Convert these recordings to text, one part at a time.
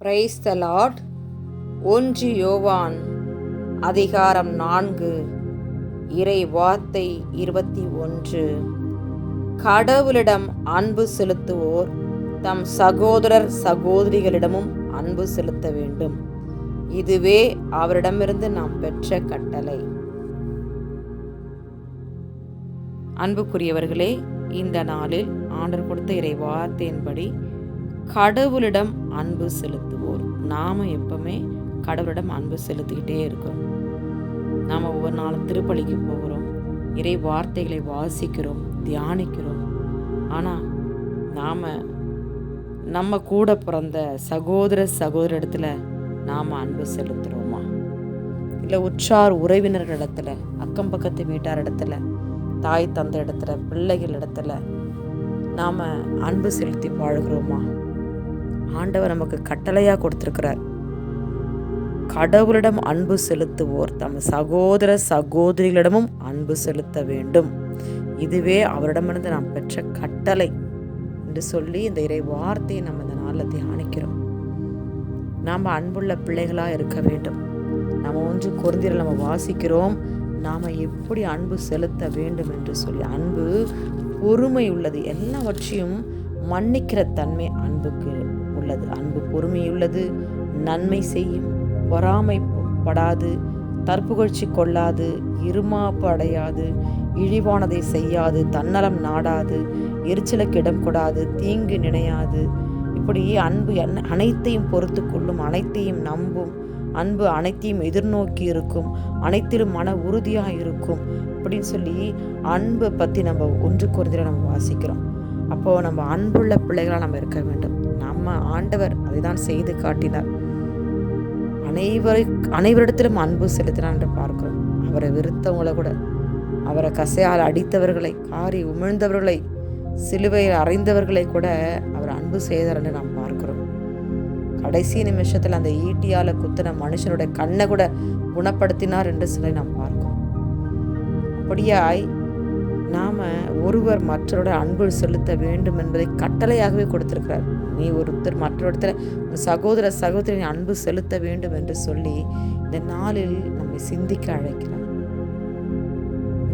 Praise the Lord ஒன்று யோவான் அதிகாரம் நான்கு இறை வார்த்தை இருபத்தி ஒன்று. கடவுளிடம் அன்பு செலுத்துவோர் தம் சகோதரர் சகோதரிகளிடமும் அன்பு செலுத்த வேண்டும். இதுவே அவரிடமிருந்து நாம் பெற்ற கட்டளை. அன்புக்குரியவர்களே இந்த நாளில் ஆண்டர் கொடுத்த இறை வார்த்தையின்படி கடவுளிடம் அன்பு செலுத்துவோர். நாம எப்பவுமே கடவுளிடம் அன்பு செலுத்திக்கிட்டே இருக்கிறோம். நாம் ஒவ்வொரு நாளும் திருப்பலிக்கு போகிறோம். இறை வார்த்தைகளை வாசிக்கிறோம் தியானிக்கிறோம். ஆனால் நாம் நம்ம கூட பிறந்த சகோதர சகோதர இடத்துல நாம் அன்பு செலுத்துகிறோமா இல்லை உற்றார் உறவினர்கள் இடத்துல அக்கம் பக்கத்து வீட்டார் இடத்துல தாய் தந்த இடத்துல பிள்ளைகள் இடத்துல நாம் அன்பு செலுத்தி வாழ்கிறோமா? ஆண்டவர் நமக்கு கட்டளையாக கொடுத்துருக்கிறார். கடவுளிடம் அன்பு செலுத்துவோர் தம் சகோதர சகோதரிகளிடமும் அன்பு செலுத்த வேண்டும். இதுவே அவரிடமிருந்து நாம் பெற்ற கட்டளை என்று சொல்லி இந்த இறை வார்த்தையை நம்ம இந்த நாளில் தியானிக்கிறோம். நாம் அன்புள்ள பிள்ளைகளாக இருக்க வேண்டும். நம்ம ஒன்று குறைந்திர நம்ம வாசிக்கிறோம். நாம் எப்படி அன்பு செலுத்த வேண்டும் என்று சொல்லி அன்பு பொறுமை உள்ளது. எல்லாவற்றையும் மன்னிக்கிற தன்மை அன்புக்கு உள்ளது. அன்பு பொறுமையுள்ளது. நன்மை செய்யும். பொறாமைப்படாது. தற்புகழ்ச்சி கொள்ளாது. இருமாப்பு அடையாது. இழிவானதை செய்யாது. தன்னலம் நாடாது. எரிச்சலுக்கு இடம் கொடாது. தீங்கு நினையாது. இப்படி அன்பு அனைத்தையும் பொறுத்து கொள்ளும். அனைத்தையும் நம்பும். அன்பு அனைத்தையும் எதிர்நோக்கி இருக்கும். அனைத்திலும் மன உறுதியாக இருக்கும். அப்படின்னு சொல்லி அன்பை பற்றி நம்ம ஒன்று குறைந்திர நம்ம வாசிக்கிறோம். அப்போது நம்ம அன்புள்ள பிள்ளைகளாக நம்ம இருக்க வேண்டும். நம்ம ஆண்டவர் அதை தான் செய்து காட்டினார். அனைவரை அனைவரிடத்திலும் அன்பு செலுத்தினார் என்று பார்க்கிறோம். அவரை வெறுத்தவங்களை கூட அவரை கசையால் அடித்தவர்களை காரி உமிழ்ந்தவர்களை சிலுவையில் அறைந்தவர்களை கூட அவர் அன்பு செய்தார் என்று நாம் பார்க்கிறோம். கடைசி நிமிஷத்தில் அந்த ஈட்டியால் குத்தின மனுஷனுடைய கண்ணை கூட குணப்படுத்தினார் என்று சொல்லி நாம் பார்க்கிறோம். அப்படியாய் நாம் ஒருவர் மற்றவரோட அன்பு செலுத்த வேண்டும் என்பதை கட்டளையாகவே கொடுத்திருக்கிறார். நீ ஒருத்தர் மற்றொருத்தர் சகோதர சகோதரி அன்பு செலுத்த வேண்டும் என்று சொல்லி இந்த நாளில் நம்மை சிந்திக்க அழைக்கிறார்.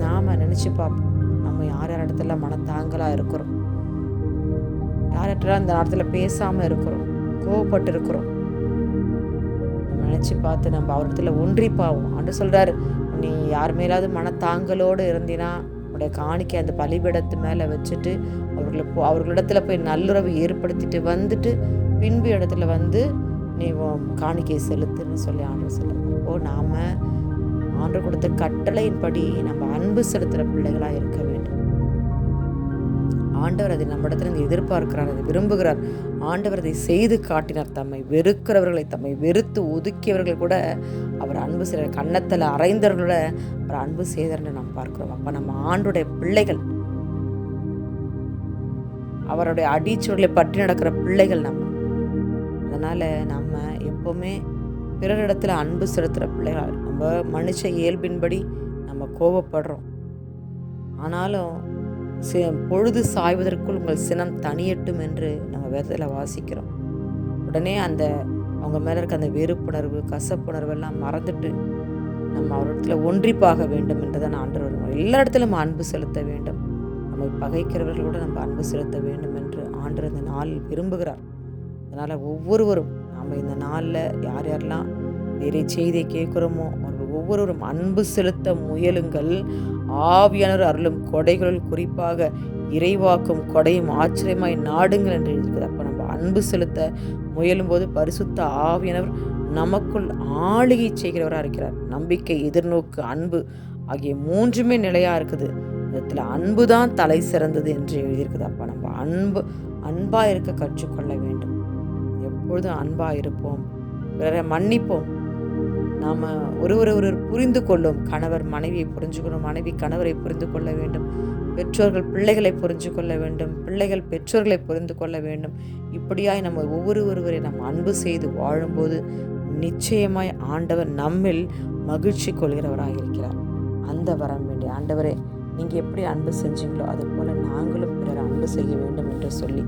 நாம் நினச்சி பார்ப்போம் நம்ம யார் யார் இடத்துல மனத்தாங்கலாக இருக்கிறோம். யார் யார்கிட்ட அந்த இடத்துல பேசாமல் இருக்கிறோம் கோவப்பட்டு இருக்கிறோம் நினச்சி பார்த்து நம்ம அவரிடத்துல ஒன்றி பாவோம். அன்று சொல்கிறார் நீ யார் மேலாவது மனத்தாங்கலோடு இருந்தினா உடைய காணிக்கை அந்த பலிபடத்து மேலே வச்சுட்டு அவர்களை போ அவர்களிடத்துல போய் நல்லுறவு ஏற்படுத்திட்டு வந்துட்டு பின்பு இடத்துல வந்து நீ காணிக்கை செலுத்துன்னு சொல்லி ஆண்டவர் சொல்லுங்க அப்போ நாம் ஆண்டவர் கொடுத்த கட்டளையின்படி நம்ம அன்பு செலுத்துகிற பிள்ளைகளாக இருக்க வேண்டும். ஆண்டவர் அதை நம்மிடத்திலிருந்து எதிர்பார்க்கிறார் அதை விரும்புகிறார். ஆண்டவர் அதை செய்து காட்டினார். தம்மை வெறுக்கிறவர்களை தம்மை வெறுத்து ஒதுக்கியவர்கள் கூட அவர் அன்பு செய்கிற கன்னத்தில் அறைந்தவர்களோட அவர் அன்பு செய்தார்னு நாம் பார்க்கிறோம். அப்போ நம்ம ஆண்டுடைய பிள்ளைகள் அவருடைய அடிச்சுவர்களை பற்றி நடக்கிற பிள்ளைகள் நம்ம. அதனால் நம்ம எப்போவுமே பிறரிடத்தில் அன்பு செலுத்துகிற பிள்ளைகள் நம்ம மனுஷ இயல்பின்படி நம்ம கோபப்படுறோம். ஆனாலும் பொழுது சாய்வதற்குள் உங்கள் சினம் தனியட்டும் என்று நம்ம வேதத்தில் வாசிக்கிறோம். உடனே அந்த அவங்க மேலே இருக்க அந்த வெறுப்புணர்வு கசப்புணர்வு எல்லாம் மறந்துட்டு நம்ம அவரிடத்துல ஒன்றிப்பாக வேண்டும் என்று நான் ஆண்டவர் எல்லா இடத்திலும் அன்பு செலுத்த வேண்டும். நம்மை பகைக்கிறவர்களோடு நம்ம அன்பு செலுத்த வேண்டும் என்று ஆண்டவர் இந்த நாளில் விரும்புகிறார். அதனால் ஒவ்வொருவரும் நாம் இந்த நாளில் யார் யாரெல்லாம் வேறு செய்தியை கேட்குறோமோ அவர்கள் ஒவ்வொருவரும் அன்பு செலுத்த முயலுங்கள். ஆவியானவர் அருளும் கொடைகளுள் குறிப்பாக இறைவாக்கும் கொடையும் ஆச்சரியமாய் நாடுங்கள் என்று இருக்குது அப்போ நம்ம அன்பு செலுத்த முயலும்போது பரிசுத்த ஆவியானவர் நமக்குள் ஆளுகை செய்கிறவராக இருக்கிறார். நம்பிக்கை எதிர்நோக்கு அன்பு ஆகிய மூன்றுமே நிலையாக இருக்குது. இதில் அன்பு தான் தலை சிறந்தது என்று எழுதியிருக்குது அப்போ நம்ம அன்பு அன்பாக இருக்க கற்றுக்கொள்ள வேண்டும். எப்பொழுதும் அன்பாக இருப்போம். பிறரை மன்னிப்போம். நாம் ஒருவர் ஒருவர் புரிந்து கொள்ளும் கணவர் மனைவியை புரிஞ்சுக்கணும் மனைவி கணவரை புரிந்து கொள்ள வேண்டும் பெற்றோர்கள் பிள்ளைகளை புரிஞ்சு கொள்ள வேண்டும் பிள்ளைகள் பெற்றோர்களை புரிந்து கொள்ள வேண்டும். இப்படியாய் நம்ம ஒவ்வொரு ஒருவரை நாம் அன்பு செய்து வாழும்போது நிச்சயமாய் ஆண்டவர் நம்மில் மகிழ்ச்சி கொள்கிறவராக இருக்கிறார். அந்த வரம் வேண்டிய ஆண்டவரே நீங்கள் எப்படி அன்பு செஞ்சீங்களோ அது போல் நாங்களும் பிறர் அன்பு செய்ய வேண்டும் என்று சொல்லி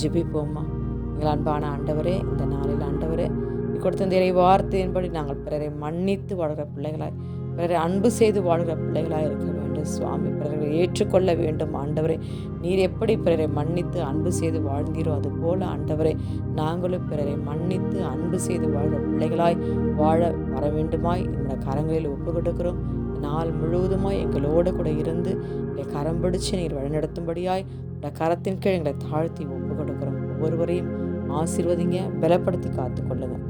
ஜிபிப்போம்மா எங்கள் அன்பான ஆண்டவரே இந்த நாளில் ஆண்டவரே கொடுத்த இந்த இறை வார்த்தையின்படி நாங்கள் பிறரை மன்னித்து வாழ்கிற பிள்ளைகளாய் பிறரை அன்பு செய்து வாழ்கிற பிள்ளைகளாய் இருக்க வேண்டும். சுவாமி பிறரை ஏற்றுக்கொள்ள வேண்டும். ஆண்டவரே நீர் எப்படி பிறரை மன்னித்து அன்பு செய்து வாழ்ந்தீரோ அது போல நாங்களும் பிறரை மன்னித்து அன்பு செய்து வாழ்கிற பிள்ளைகளாய் வாழ வர வேண்டுமாய் நம்முடைய கரங்களில் ஒப்பு கொடுக்கிறோம் நாள் முழுவதுமாய் எங்களோடு கூட இருந்து எங்களை கரம் பிடிச்சு நீர் வழிநடத்தும்படியாய் இந்த கரத்தின் கீழ் எங்களை தாழ்த்தி ஒப்பு கொடுக்கிறோம் ஒவ்வொருவரையும் ஆசீர்வதிங்க பலப்படுத்தி காத்துக்கொள்ளுங்கள்